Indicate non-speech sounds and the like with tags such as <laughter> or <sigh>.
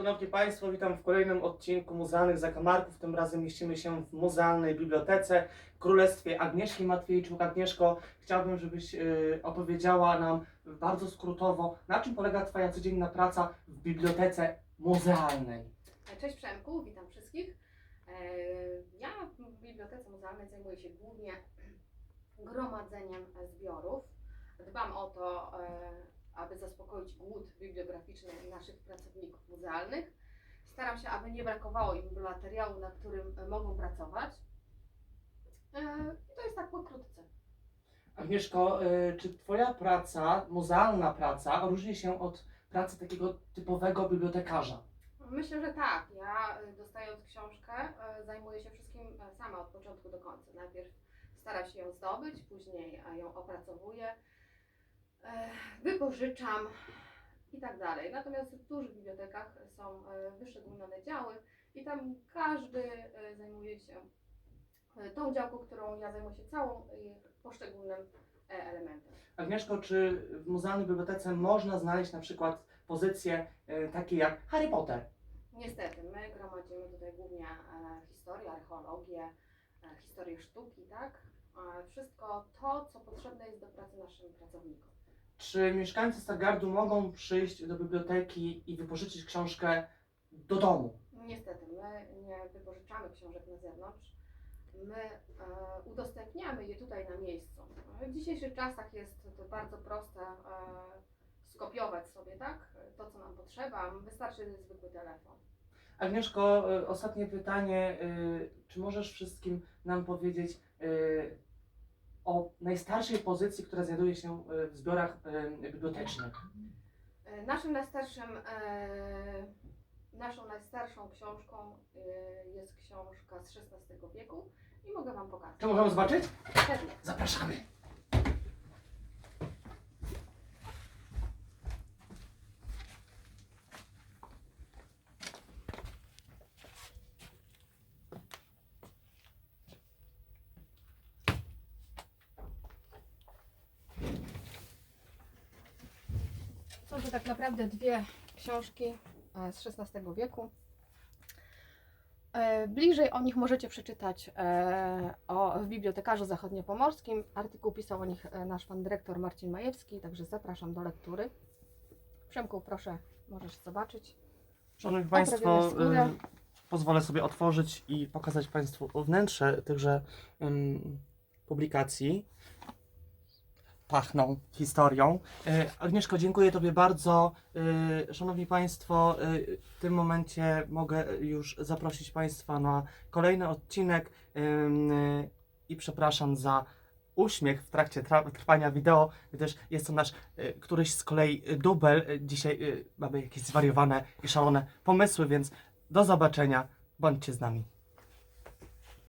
Szanowni Państwo, witam w kolejnym odcinku Muzealnych Zakamarków. Tym razem mieścimy się w Muzealnej Bibliotece Królestwie Agnieszki Matwiejczuk. Agnieszko, chciałbym, żebyś y, opowiedziała nam bardzo skrótowo, na czym polega Twoja codzienna praca w Bibliotece Muzealnej. Cześć Przemku, witam wszystkich. E, Ja w Bibliotece Muzealnej zajmuję się głównie <clears throat> gromadzeniem zbiorów. Dbam o to, e, aby zaspokoić głód bibliograficzny naszych pracowników muzealnych. Staram się, aby nie brakowało im materiału, na którym mogą pracować. E, I to jest tak pokrótce. Agnieszko, y, czy Twoja praca, muzealna praca, różni się od pracy takiego typowego bibliotekarza? Myślę, że tak. Ja dostając książkę zajmuję się wszystkim sama od początku do końca. Najpierw staram się ją zdobyć, później ją opracowuję, wypożyczam i tak dalej. Natomiast w dużych bibliotekach są y, wyszczególnione działy i tam każdy y, zajmuje się y, tą działką, którą ja zajmuję się całą poszczególnym e, elementem. Agnieszko, czy w Muzealnej Bibliotece można znaleźć na przykład pozycje takie jak Harry Potter? Niestety, my gromadzimy tutaj głównie e, historię, archeologię, e, historię sztuki, tak? E, wszystko to, co potrzebne jest do pracy naszym pracownikom. Czy mieszkańcy Stargardu mogą przyjść do biblioteki i wypożyczyć książkę do domu? Niestety, my nie wypożyczamy książek na zewnątrz. My e, udostępniamy je tutaj na miejscu. W dzisiejszych czasach jest to bardzo proste e, skopiować sobie, tak? To, co nam potrzeba. Wystarczy zwykły telefon. Agnieszko, y, ostatnie pytanie. y, Czy możesz wszystkim nam powiedzieć y, o najstarszej pozycji, która znajduje się y, w zbiorach y, bibliotecznych? E, Naszym najstarszym, e, naszą najstarszą książką e, jest książka z XVI wieku i mogę Wam pokazać. Czy możemy zobaczyć? Pewnie. Zapraszamy. Są to tak naprawdę dwie książki e, z XVI wieku. E, Bliżej o nich możecie przeczytać e, o, w Bibliotekarzu Zachodniopomorskim. Artykuł pisał o nich nasz pan dyrektor Marcin Majewski, także zapraszam do lektury. Przemku, proszę, możesz zobaczyć. Szanowni Oprawione Państwo, y, pozwolę sobie otworzyć i pokazać Państwu wnętrze tychże ym, publikacji. Pachną historią. Y, Agnieszko, dziękuję Tobie bardzo. Y, Szanowni Państwo, y, w tym momencie mogę już zaprosić Państwa na kolejny odcinek i przepraszam za uśmiech w trakcie tra- trwania wideo, gdyż jest to nasz któryś z kolei dubel. Dzisiaj mamy jakieś zwariowane i szalone pomysły, więc do zobaczenia. Bądźcie z nami.